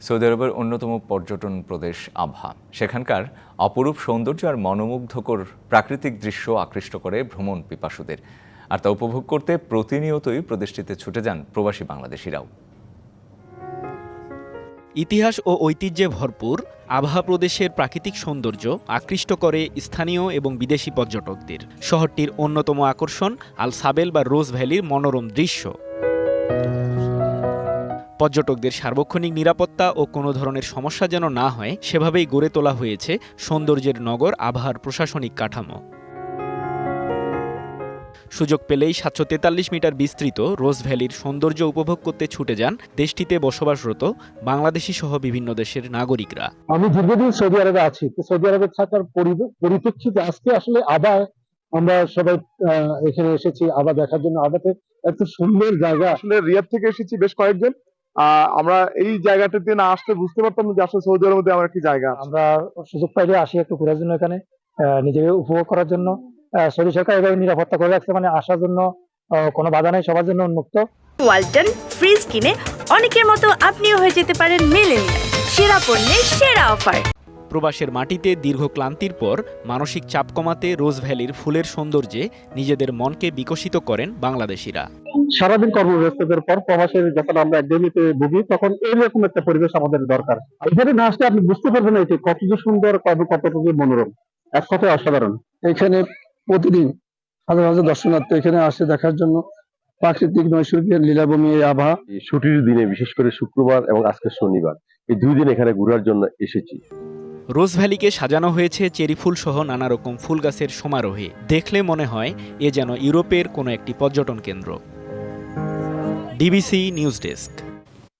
Saudi আরবের অন্যতম পর্যটন প্রদেশ আবহা। সেখানকার অপরূপ সৌন্দর্য আর মনোমুগ্ধকর প্রাকৃতিক দৃশ্য আকৃষ্ট করে ভ্রমণ পিপাসুদের। আর তা উপভোগ করতে প্রতিনিয়তই প্রদেশটিতে ছুটে যান প্রবাসী বাংলাদেশিরাও। ইতিহাস ও ঐতিহ্যে ভরপুর আবহা প্রদেশের প্রাকৃতিক সৌন্দর্য আকৃষ্ট করে স্থানীয় এবং বিদেশি পর্যটকদের। শহরটির অন্যতম আকর্ষণ আল সাবেল বা রোজ ভ্যালির মনোরম দৃশ্য। পর্যটকদের সার্বক্ষণিক নিরাপত্তা ও কোনো ধরনের সমস্যা যেন না হয় সেভাবেই গড়ে তোলা হয়েছে সৌন্দর্যের নগর আবহার প্রশাসনিক কাঠামো। সুযোগ পেলেই সাতশো তেতাল্লিশ মিটার বিস্তৃত রোজ ভ্যালির সৌন্দর্য উপভোগ করতে ছুটে যান দেশটিতে বসবাসরত বাংলাদেশি সহ বিভিন্ন দেশের নাগরিকরা। আমি দীর্ঘদিন সৌদি আরবে আছি তো সৌদি আরবে থাকার পরিপ্রেক্ষিতে আজকে আসলে আবার আমরা সবাই আহ, এখানে এসেছি আবার দেখার জন্য। আবাতে এত সুন্দর জায়গা। আসলে রিয়াদ থেকে এসেছি বেশ কয়েকজন। আমরা এই জায়গাটাতে না আসতে বুঝতে পারতাম যে আসলে সৌদি আরবের মধ্যে আমরা একটি জায়গা আমরা সুযোগ পাইলে আসি একটু ঘোরার জন্য এখানে আহ, নিজেকে উপভোগ করার জন্য। আহ, সৌদি সরকার এভাবে নিরাপত্তা করে রাখছে মানে আসার জন্য আহ, কোনো বাধা নেই সবার জন্য উন্মুক্ত। ওয়ালটন ফ্রিজ কিনে অনেকের মতো আপনিও হয়ে যেতে পারেন মেলেনিয়া সেরা পণ্যের সেরা অফার। প্রবাসের মাটিতে দীর্ঘ ক্লান্তির পর মানসিক চাপ কমাতে রোজ ভ্যালির ফুলের সৌন্দর্যে নিজেদের মনকে বিকশিত করেন বাংলাদেশিরা। সারাদিন কর্মব্যস্ততার পর প্রবাসের যখন আমরা একদমইতে ভুগি তখন এইরকম একটা পরিবেশ আমাদের দরকার। এখানে না আসলে আপনি বুঝতে পারবেন না এটি কত যে সুন্দর কত কতটুকু মনোরম। এক কথায় অসাধারণ। এখানে প্রতিদিন হাজার হাজার দর্শনার্থী এখানে আসে দেখার জন্য। প্রাকৃতিক নৈসর্গিক লীলাভূমি এই আবহাওয়া ছুটির দিনে বিশেষ করে শুক্রবার এবং আজকে শনিবার এই দুই দিন এখানে ঘোরার জন্য এসেছি। রোজ ভ্যালিকে সাজানো হয়েছে চেরি ফুলসহ নানা রকম ফুল গাছের সমারোহে। দেখলে মনে হয় এ যেন ইউরোপের কোনো একটি পর্যটন কেন্দ্র। DBC news desk.